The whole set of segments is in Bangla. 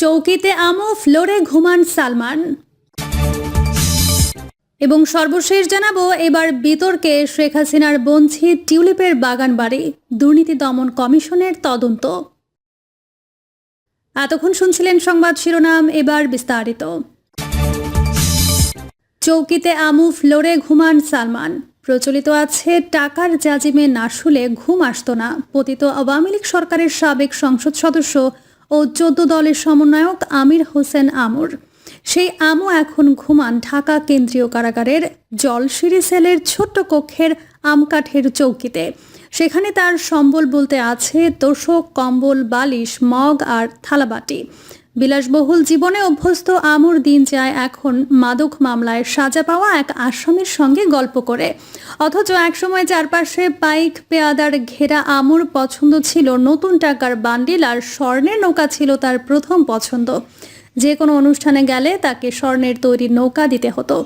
চৌকিতে আমো ফ্লোরে ঘুমান সালমান। এবং সর্বশেষ জানাব, এবার বিতর্কে শেখ হাসিনার বঞ্চি টিউলিপের বাগান বাড়ি, দুর্নীতি দমন কমিশনের তদন্ত। এতক্ষণ শুনছিলেন সংবাদ শিরোনাম, এবার বিস্তারিত। চৌকিতে আমু ফ্লোরে ঘুমান সালমান। প্রচলিত আছে, টাকার জাজিমে না শুলে ঘুম আসতো না। পতিত আওয়ামী লীগ সরকারের সাবেক সংসদ সদস্য ও চোদ্দ দলের সমন্বয়ক আমির হোসেন আমর। সেই আমু এখন ঘুমান ঢাকা কেন্দ্রীয় কারাগারের জলসিরি সেলের ছোট্ট কক্ষের আমকাঠের চৌকিতে। সেখানে তার সম্বল বলতে আছে তোষক, কম্বল, বালিশ, মগ আর থালাবাটি। বিলাসবহুল জীবনে অভ্যস্ত আমর দিন যায় এখন মাদক মামলায় সাজা পাওয়া এক আসামির সঙ্গে গল্প করে। অথচ একসময় চারপাশে পাইক পেয়াদার, ঘেরা আমর পছন্দ ছিল নতুন টাকার বান্ডিল আর স্বর্ণের নৌকা ছিল তার প্রথম পছন্দ। যে কোনো অনুষ্ঠানে গেলে তাকে স্বর্ণের তৈরি নৌকা দিতে হতো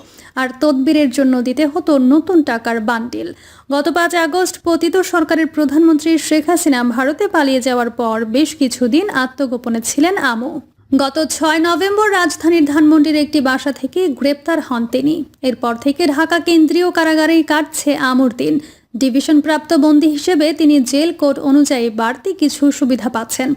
আর তদবিরের জন্য দিতে হতো নতুন টাকার বান্ডিল। গত পাঁচ আগস্ট পতিত সরকারের প্রধানমন্ত্রী শেখ হাসিনা ভারতে পালিয়ে যাওয়ার পর বেশ কিছুদিন আত্মগোপনে ছিলেন আমু। গত ছয় নভেম্বর রাজধানীর ধানমন্ডির একটি বাসা থেকে গ্রেপ্তার হন তিনি। এরপর থেকে ঢাকা কেন্দ্রীয় কারাগারেই কাটছে আমর দিন। ডিভিশন প্রাপ্ত বন্দী হিসেবে তিনি জেল কোড অনুযায়ী বাড়তি কিছু সুবিধা পাচ্ছেন।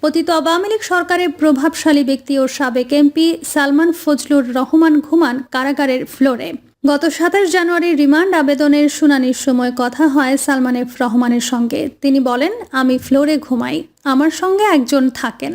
পতিত আওয়ামী লীগ সরকারের প্রভাবশালী ব্যক্তি ও সাবেক এমপি সালমান ফজলুর রহমান ঘুমান কারাগারের ফ্লোরে। গত সাতাশ জানুয়ারি রিমান্ড আবেদনের শুনানির সময় কথা হয় সালমান এফ রহমানের সঙ্গে। তিনি বলেন, আমি ফ্লোরে ঘুমাই। আমার সঙ্গে একজন থাকেন।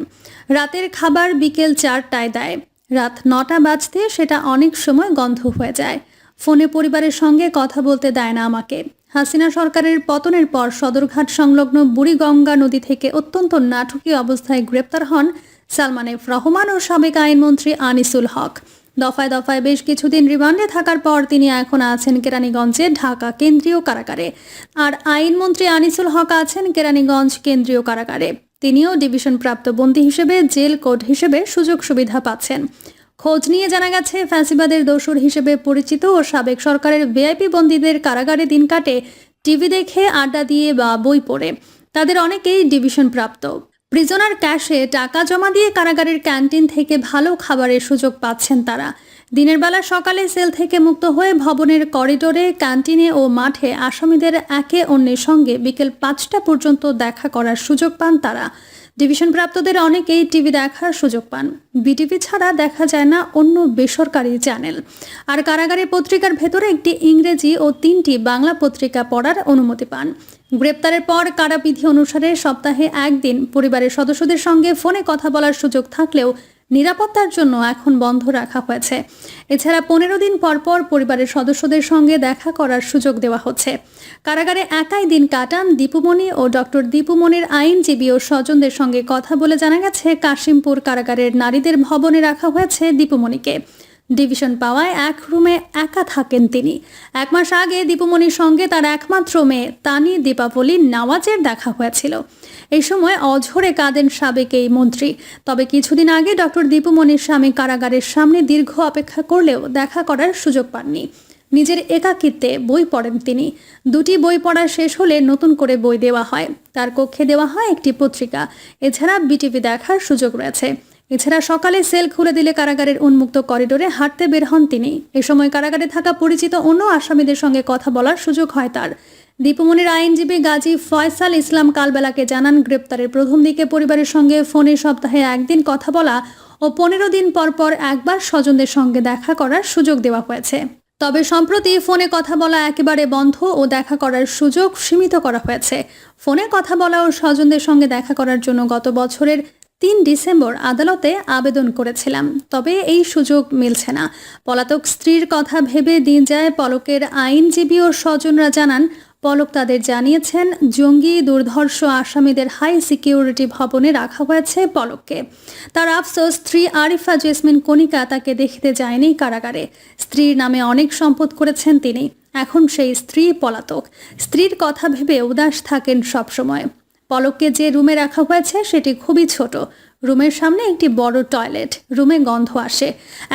রাতের খাবার বিকেল চারটায় দেয়। রাত নটা বাজতে সেটা অনেক সময় গন্ধ হয়ে যায়। ফোনে পরিবারের সঙ্গে কথা বলতে দেয় না আমাকে। হাসিনা সরকারের পতনের পর সদরঘাট সংলগ্ন বুড়িগঙ্গা নদী থেকে অত্যন্ত নাটকীয় অবস্থায় গ্রেপ্তার হন সালমান এফ রহমান ও সাবেক আইনমন্ত্রী আনিসুল হক। দফায় দফায় বেশ কিছুদিন রিমান্ডে থাকার পর তিনি এখন আছেন কেরানীগঞ্জে ঢাকা কেন্দ্রীয় কারাগারে। আর আইনমন্ত্রী আনিসুল হক আছেন কেরানীগঞ্জ কেন্দ্রীয় কারাগারে। তিনিও ডিভিশন প্রাপ্ত বন্দী হিসেবে, জেল কোড হিসেবে সুযোগ সুবিধা পাচ্ছেন। খোঁজ নিয়ে জানা গেছে, ফ্যাসিবাদের দোসর হিসেবে পরিচিত ও সাবেক সরকারের ভিআইপি বন্দীদের কারাগারে দিন কাটে, টিভি দেখে আড্ডা দিয়ে বা বই পড়ে। তাদের অনেকেই ডিভিশন প্রাপ্ত। প্রিজনার ক্যাশে টাকা জমা দিয়ে কারাগারের ক্যান্টিন থেকে ভালো খাবারের সুযোগ পাচ্ছেন তারা। দিনের বেলা সকালে সেল থেকে মুক্ত হয়ে ভবনের করিডোরে, ক্যান্টিনে ও মাঠে আসামিদের একে অন্যের সঙ্গে বিকেল পাঁচটা পর্যন্ত দেখা করার সুযোগ পান তারা। ডিভিশন প্রাপ্তদের অনেকেই টিভি দেখার সুযোগ পান। বিটিভি ছাড়া দেখা যায় না অন্য বেসরকারি চ্যানেল। আর কারাগারে পত্রিকার ভেতরে একটি ইংরেজি ও তিনটি বাংলা পত্রিকা পড়ার অনুমতি পান। গ্রেপ্তারের পর কারাবিধি অনুসারে সপ্তাহে একদিন পরিবারের সদস্যদের সঙ্গে ফোনে কথা বলার সুযোগ থাকলেও নিরাপত্তার জন্য এখন বন্ধ রাখা হয়েছে। এছাড়া পনেরো দিন পর পর পরিবারের সদস্যদের সঙ্গে দেখা করার সুযোগ দেওয়া হচ্ছে। কারাগারে একাই দিন কাটান দীপুমণি ও ডক্টর দীপুমণির আইনজীবী ও স্বজনদের সঙ্গে কথা বলে জানা গেছে, কাশিমপুর কারাগারের নারীদের ভবনে রাখা হয়েছে দীপুমণিকে ডিভিশন পাওয়ায় এক রুমে একা থাকেন তিনি। এক মাস আগে দীপুমণির সঙ্গে তার একমাত্র মেয়ে তানি দীপাবলি নওয়াজের দেখা হয়েছিল। এই সময় অঝরে কাঁদেন সাবেক এই মন্ত্রী। তবে কিছুদিন আগে ডক্টর দীপুমণির স্বামী কারাগারের সামনে দীর্ঘ অপেক্ষা করলেও দেখা করার সুযোগ পাননি। নিজের একাকিত্বে বই পড়েন তিনি। দুটি বই পড়া শেষ হলে নতুন করে বই দেওয়া হয়। তার কক্ষে দেওয়া হয় একটি পত্রিকা। এছাড়া বিটিভি দেখার সুযোগ রয়েছে। এছাড়া সকালে সেল খুলে দিলে কারাগারের উন্মুক্ত করিডোরে হাঁটতে বের হন তিনি। এ সময় কারাগারে থাকা পরিচিত অন্য আসামিদের সঙ্গে কথা বলার সুযোগ হয় তার। দীপমণির আইনজীবী গাজী ফয়সাল ইসলাম কালবেলাকে জানান, গ্রেপ্তারের প্রথম দিকে পরিবারের সঙ্গে ফোনে সপ্তাহে একদিন কথা বলা ও পনেরো দিন পর পর একবার স্বজনদের সঙ্গে দেখা করার সুযোগ দেওয়া হয়েছে। তবে সম্প্রতি ফোনে কথা বলা একেবারে বন্ধ ও দেখা করার সুযোগ সীমিত করা হয়েছে। ফোনে কথা বলা ও স্বজনদের সঙ্গে দেখা করার জন্য গত বছরের তিন ডিসেম্বর আদালতে আবেদন করেছিলাম, তবে এই সুযোগ মিলছে না। পলাতক স্ত্রীর কথা ভেবে দিন যায় পলকের আইনজীবী ও স্বজনরা জানান, পলক তাদের জানিয়েছেন, জঙ্গি দুর্ধর্ষ আসামিদের হাই সিকিউরিটি ভবনে রাখা হয়েছে পলককে। তার আফসোস, স্ত্রী আরিফা জেসমিন কণিকা তাকে দেখতে যায়নি কারাগারে। স্ত্রীর নামে অনেক সম্পদ করেছেন তিনি। এখন সেই স্ত্রী পলাতক। স্ত্রীর কথা ভেবে উদাস থাকেন সবসময়। পলককে যে রুমে রাখা হয়েছে সেটি খুবই ছোট। রুমের সামনে একটি বড় টয়লেট। রুমে গন্ধ আসে।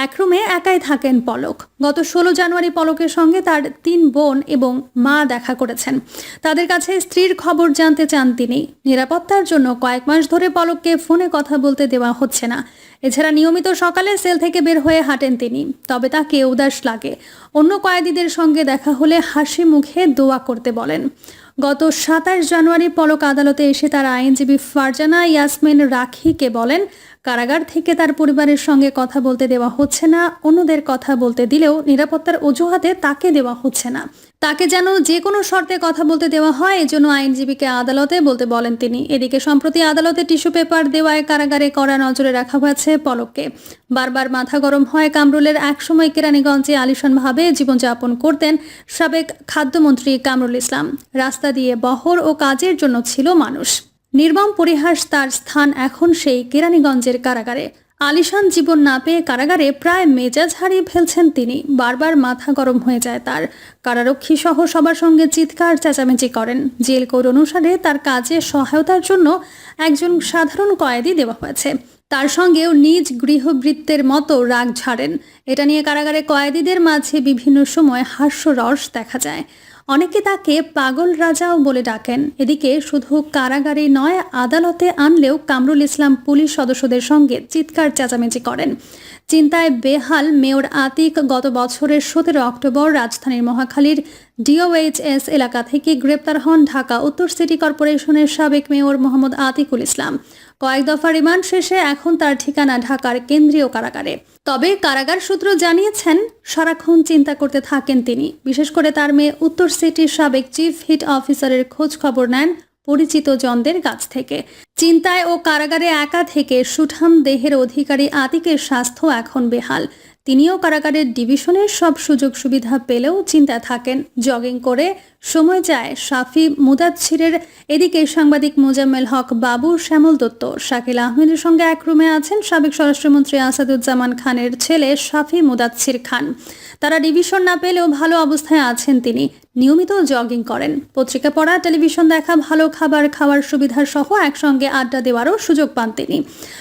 এক রুমে একাই থাকেন পলক। গত ষোলো জানুয়ারি পলকের সঙ্গে তার তিন বোন এবং মা দেখা করেছেন। তাদের কাছে স্ত্রীর খবর জানতে চান তিনি। নিরাপত্তার জন্য কয়েক মাস ধরে পলককে ফোনে কথা বলতে দেওয়া হচ্ছে না। এছাড়া নিয়মিত সকালে সেল থেকে বের হয়ে হাঁটেন তিনি। তবে তাকে উদাস লাগে। অন্য কয়েদিদের সঙ্গে দেখা হলে হাসি মুখে দোয়া করতে বলেন। গত সাতাশ জানুয়ারি পলক আদালতে এসে তার আইনজীবী ফারজানা ইয়াসমিন রাখিকে বলেন কারাগার থেকে তার পরিবারের সঙ্গে কথা বলতে দেওয়া হচ্ছে না, অন্যদের কথা বলতে দিলেও নিরাপত্তার অজুহাতে তাকে দেওয়া হচ্ছে না। তাকে যেন যে কোনো শর্তে কথা বলতে দেওয়া হয়, এজন্য আইনজীবীকে আদালতে বলতে বলেন তিনি। এদিকে সম্প্রতি আদালতে টিস্যু পেপার দেওয়ায় কারাগারে কড়া নজরে রাখা হয়েছে পলককে। বারবার মাথা গরম হয় কামরুলের একসময় কেরানীগঞ্জে আলিশানভাবে জীবনযাপন করতেন সাবেক খাদ্যমন্ত্রী কামরুল ইসলাম। রাস্তা দিয়ে বহর ও কাজের জন্য ছিল মানুষ। নির্মম পরিহাস তার স্থান এখন সেই কেরানীগঞ্জের কারাগারে। আলিশান জীবন না পেয়ে কারাগারে প্রায় মেজাজ হারিয়ে ফেলছেন তিনি। বারবার মাথা গরম হয়ে যায় তার। কারারক্ষী সহ সবার সঙ্গে চিৎকার চেঁচামেচি করেন। জেল কোড অনুসারে তার কাজে সহায়তার জন্য একজন সাধারণ কয়েদি দেওয়া হয়েছে। তার সঙ্গেও নিজ গৃহবৃত্তের মতো রাগ ঝাড়েন। এটা নিয়ে কারাগারে কয়েদিদের মাঝে বিভিন্ন সময় হাস্যরস দেখা যায়। অনেকে তাকে পাগল রাজাও বলে ডাকেন। এদিকে শুধু কারাগারে নয়, আদালতে আনলেও কামরুল ইসলাম পুলিশ সদস্যদের সঙ্গে চিৎকার চেঁচামেচি করেন। চিন্তায় বেহাল মেয়র আতিক গত বছরের সতেরো অক্টোবর রাজধানীর মহাখালীর ডিওএইচএস এলাকা থেকে গ্রেপ্তার হন ঢাকা উত্তর সিটি কর্পোরেশনের সাবেক মেয়র মোহাম্মদ আতিকুল ইসলাম। কয়েক দফা রিমান্ড শেষে এখন তার ঠিকানা ঢাকার কেন্দ্রীয় কারাগারে। তবে কারাগার সূত্র জানিয়েছেন, সারাক্ষণ চিন্তা করতে থাকেন তিনি। বিশেষ করে তার মেয়ে উত্তর সিটির সাবেক চিফ হিট অফিসারের খোঁজ খবর নেন পরিচিত জনদের কাছ থেকে। চিন্তায় ও কারাগারে একা থেকে সুঠাম দেহের অধিকারী আতিকের স্বাস্থ্য এখন বেহাল। তিনিও কারাগারের ডিভিশনের সব সুযোগ সুবিধা পেলেও চিন্তা থাকেন। জগিং করে সময় যায় সাফি মুদাচ্ছিরের। এদিকে সাংবাদিক মোজাম্মেল হক বাবু, শ্যামল দত্ত, শাকিল আহমেদের সঙ্গে এক রুমে আছেন সাবেক স্বরাষ্ট্রমন্ত্রী আসাদুজ্জামান খানের ছেলে সাফি মুদাচ্ছির খান। তারা ডিভিশন না পেলেও ভালো অবস্থায় আছেন তিনি। নিয়মিত জগিং করেন। পত্রিকা পড়া, টেলিভিশন দেখা, ভালো খাবার, খাওয়ার সুবিধা সহ একসঙ্গে আড্ডা দেওয়ারও সুযোগ পান তিনি।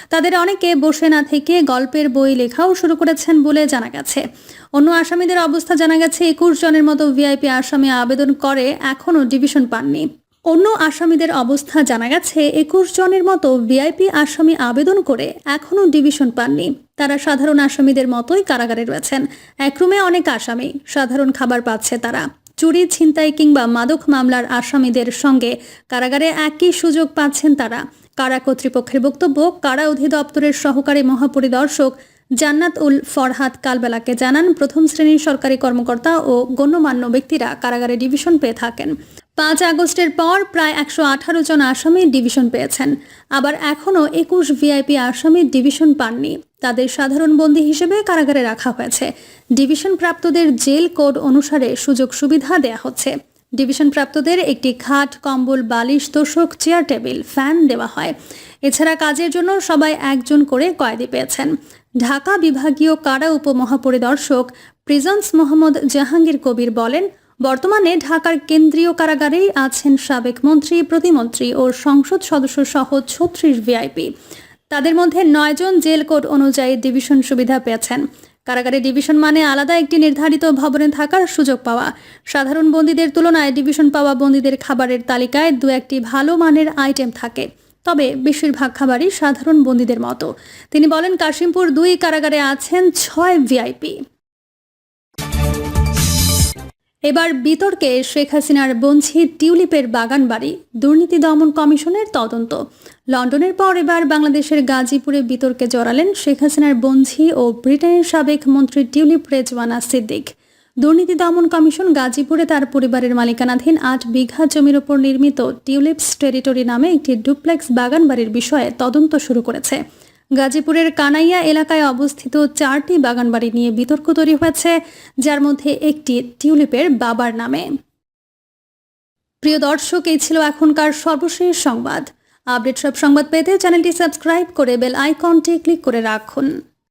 তাদের অনেকে বসে না থেকে গল্পের বই লেখাও শুরু করেছেন বলে জানা গেছে। অন্য আসামিদের অবস্থা জানা গেছে, একুশ জনের মতো ভিআইপি আসামি আবেদন করে এখনও ডিভিশন পাননি। অন্য আসামিদের অবস্থা জানা গেছে, একুশ জনের মতো ভিআইপি আসামি আবেদন করে এখনও ডিভিশন পাননি। তারা সাধারণ আসামিদের মতোই কারাগারে রয়েছেন। এক রুমে অনেক আসামি, সাধারণ খাবার পাচ্ছে তারা। চুরি, ছিনতাই কিংবা মাদক মামলার আসামিদের সঙ্গে কারাগারে একই সুযোগ পাচ্ছেন তারা। কারা কর্তৃপক্ষের বক্তব্য, কারা অধিদপ্তরের সহকারী মহাপরিদর্শক জান্নাত উল ফরহাদ কালবেলাকে জানান, প্রথম শ্রেণির সরকারি কর্মকর্তা ও গণ্যমান্য ব্যক্তিরা কারাগারে ডিভিশন পেয়ে থাকেন। পাঁচ আগস্টের পর প্রায় একশো আঠারো জন আসামি ডিভিশন পেয়েছেন। আবার এখনও একুশ ভিআইপি আসামি ডিভিশন পাননি। তাদের সাধারণ বন্দী হিসেবে কারাগারে রাখা হয়েছে। ডিভিশন প্রাপ্তদের জেল কোড অনুসারে সুযোগ সুবিধা দেয়া হচ্ছে। ডিভিশন প্রাপ্তদের একটি খাট, কম্বল, বালিশ, তোষক, চেয়ার টেবিল, ফ্যান দেওয়া হয়। এছাড়া কাজের জন্য সবাই একজন করে কয়েদি পেয়েছেন। ঢাকা বিভাগীয় কারা উপমহাপরিদর্শক প্রিজন্স মোহাম্মদ জাহাঙ্গীর কবির বলেন বর্তমানে ঢাকার কেন্দ্রীয় কারাগারেই আছেন সাবেক মন্ত্রী, প্রতিমন্ত্রী ও সংসদ সদস্য সহ ছত্রিশ ভিআইপি। তাদের মধ্যে নয়জন জেল কোড অনুযায়ী ডিভিশন সুবিধা পেয়েছেন। কারাগারে ডিভিশন মানে আলাদা একটি নির্ধারিত ভবনে থাকার সুযোগ পাওয়া। সাধারণ বন্দীদের তুলনায় ডিভিশন পাওয়া বন্দীদের খাবারের তালিকায় দু একটি ভালো মানের আইটেম থাকে। তবে বেশিরভাগ খাবারই সাধারণ বন্দীদের মতো। তিনি বলেন, কাশিমপুর দুই কারাগারে আছেন ছয় ভিআইপি। এবার বিতর্কে শেখ হাসিনার বঞ্চি টিউলিপের বাগান বাড়ি দুর্নীতি দমন কমিশনের তদন্ত। লন্ডনের পর এবার বাংলাদেশের গাজীপুরে বিতর্কে জড়ালেন শেখ হাসিনার বঞ্ঝি ও ব্রিটেনের সাবেক মন্ত্রী টিউলিপ রেজওয়ানা সিদ্দিক। দুর্নীতি দমন কমিশন গাজীপুরে তার পরিবারের মালিকানাধীন আট বিঘা জমির ওপর নির্মিত টিউলিপস টেরিটরি নামে একটি ডুপ্লেক্স বাগান বাড়ির বিষয়ে তদন্ত শুরু করেছে। গাজীপুরের কানাইয়া এলাকায় অবস্থিত চারটি বাগানবাড়ি নিয়ে বিতর্ক তৈরি হয়েছে, যার মধ্যে একটি টিউলিপের বাবার নামে। প্রিয় দর্শক, এই ছিল এখনকার সর্বশেষ সংবাদ। আপডেট সব সংবাদ পেতে চ্যানেলটি সাবস্ক্রাইব করে বেল আইকনটি ক্লিক করে রাখুন।